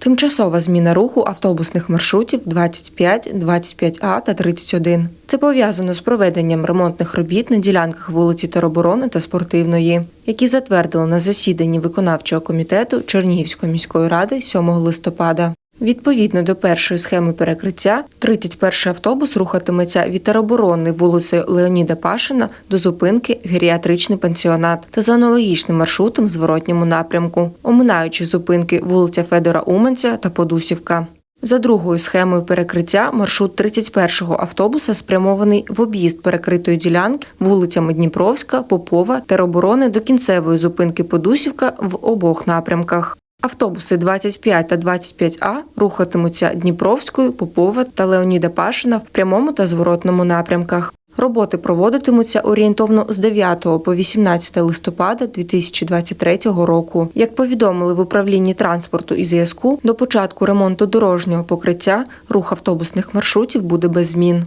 Тимчасова зміна руху автобусних маршрутів 25, 25А та 31. Це пов'язано з проведенням ремонтних робіт на ділянках вулиці Тероборони та Спортивної, які затвердили на засіданні виконавчого комітету Чернігівської міської ради 7 листопада. Відповідно до першої схеми перекриття, 31-й автобус рухатиметься від тероборони вулицею Леоніда Пашина до зупинки Геріатричний пансіонат та за аналогічним маршрутом в зворотньому напрямку, оминаючи зупинки вулиця Федора Уманця та Подусівка. За другою схемою перекриття маршрут 31-го автобуса спрямований в об'їзд перекритої ділянки вулицями Дніпровська, Попова, Тероборони до кінцевої зупинки Подусівка в обох напрямках. Автобуси 25 та 25А рухатимуться Дніпровською, Попова та Леоніда Пашина в прямому та зворотному напрямках. Роботи проводитимуться орієнтовно з 9 по 18 листопада 2023 року. Як повідомили в управлінні транспорту і зв'язку, до початку ремонту дорожнього покриття рух автобусних маршрутів буде без змін.